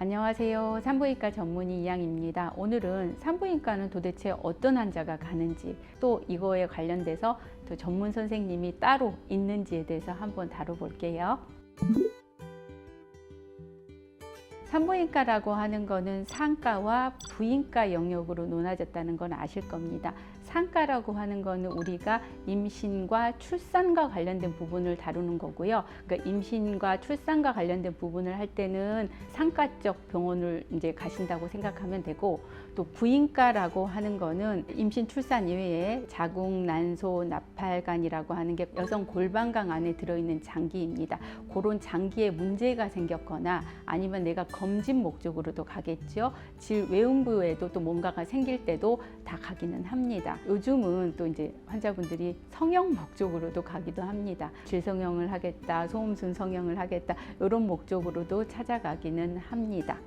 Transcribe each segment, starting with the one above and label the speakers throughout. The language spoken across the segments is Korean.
Speaker 1: 안녕하세요. 산부인과 전문의 이양입니다. 오늘은 산부인과는 도대체 어떤 환자가 가는지 또 이거에 관련돼서 또 전문 선생님이 따로 있는지에 대해서 한번 다뤄볼게요. 산부인과라고 하는 거는 상과와 부인과 영역으로 나눠졌다는 건 아실 겁니다. 상과라고 하는 거는 우리가 임신과 출산과 관련된 부분을 다루는 거고요. 그러니까 임신과 출산과 관련된 부분을 할 때는 상과 쪽 병원을 이제 가신다고 생각하면 되고 또 부인과라고 하는 거는 임신 출산 이외에 자궁, 난소, 나팔관이라고 하는 게 여성 골반강 안에 들어있는 장기입니다. 그런 장기에 문제가 생겼거나 아니면 내가 검진 목적으로도 가겠죠. 질 외음부에도 또 뭔가가 생길 때도 다 가기는 합니다. 요즘은 또 이제 환자분들이 성형 목적으로도 가기도 합니다. 질성형을 하겠다, 소음순 성형을 하겠다 이런 목적으로도 찾아가기는 합니다.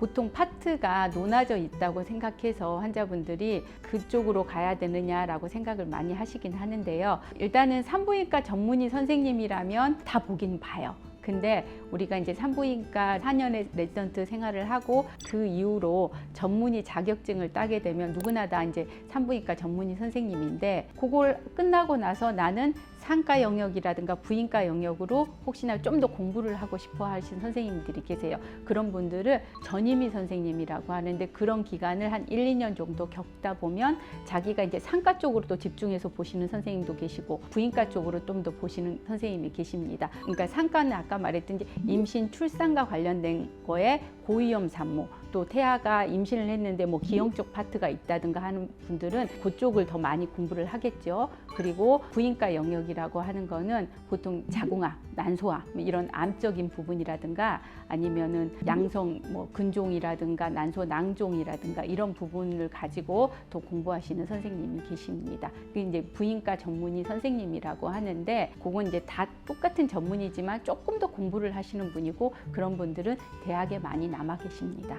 Speaker 1: 보통 파트가 논하져 있다고 생각해서 환자분들이 그쪽으로 가야 되느냐라고 생각을 많이 하시긴 하는데요. 일단은 산부인과 전문의 선생님이라면 다 보긴 봐요. 근데 우리가 이제 산부인과 4년의 레지던트 생활을 하고 그 이후로 전문의 자격증을 따게 되면 누구나 다 이제 산부인과 전문의 선생님인데 그걸 끝나고 나서 나는 상과 영역이라든가 부인과 영역으로 혹시나 좀 더 공부를 하고 싶어 하신 선생님들이 계세요. 그런 분들을 전임의 선생님이라고 하는데 그런 기간을 한 1, 2년 정도 겪다 보면 자기가 이제 상과 쪽으로 또 집중해서 보시는 선생님도 계시고 부인과 쪽으로 좀 더 보시는 선생님이 계십니다. 그러니까 상과는 아까 말했듯이 임신 출산과 관련된 거에 고위험 산모 또 태아가 임신을 했는데 뭐 기형 쪽 파트가 있다든가 하는 분들은 그쪽을 더 많이 공부를 하겠죠. 그리고 부인과 영역이라고 하는 거는 보통 자궁암, 난소암 뭐 이런 암적인 부분이라든가 아니면은 양성 뭐 근종이라든가 난소 낭종이라든가 이런 부분을 가지고 더 공부하시는 선생님이 계십니다. 그 이제 부인과 전문의 선생님이라고 하는데 그건 이제 다 똑같은 전문이지만 조금 더 공부를 하시는 분이고 그런 분들은 대학에 많이 남아 계십니다.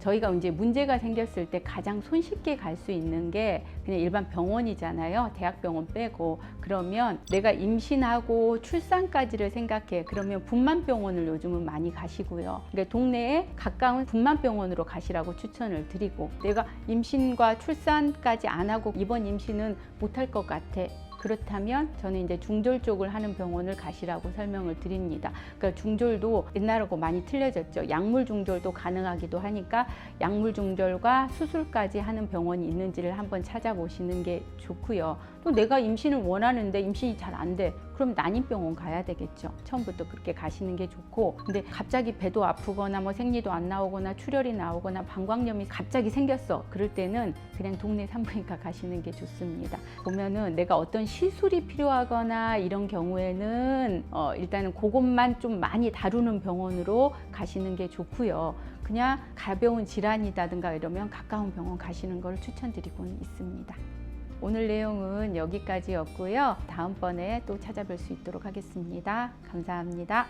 Speaker 1: 저희가 이제 문제가 생겼을 때 가장 손쉽게 갈 수 있는 게 그냥 일반 병원이잖아요. 대학병원 빼고. 그러면 내가 임신하고 출산까지를 생각해. 그러면 분만병원을 요즘은 많이 가시고요. 그러니까 동네에 가까운 분만병원으로 가시라고 추천을 드리고 내가 임신과 출산까지 안 하고 이번 임신은 못할 것 같아. 그렇다면 저는 이제 중졸 쪽을 하는 병원을 가시라고 설명을 드립니다. 그러니까 중졸도 옛날하고 많이 틀려졌죠. 약물 중졸도 가능하기도 하니까 약물 중졸과 수술까지 하는 병원이 있는지를 한번 찾아보시는 게 좋고요. 또 내가 임신을 원하는데 임신이 잘 안 돼. 그럼 난임병원 가야 되겠죠. 처음부터 그렇게 가시는 게 좋고. 근데 갑자기 배도 아프거나 뭐 생리도 안 나오거나 출혈이 나오거나 방광염이 갑자기 생겼어. 그럴 때는 그냥 동네 산부인과 가시는 게 좋습니다. 보면은 내가 어떤 시술이 필요하거나 이런 경우에는 어 일단은 그것만 좀 많이 다루는 병원으로 가시는 게 좋고요. 그냥 가벼운 질환이라든가 이러면 가까운 병원 가시는 걸 추천드리고는 있습니다. 오늘 내용은 여기까지였고요. 다음번에 또 찾아뵐 수 있도록 하겠습니다. 감사합니다.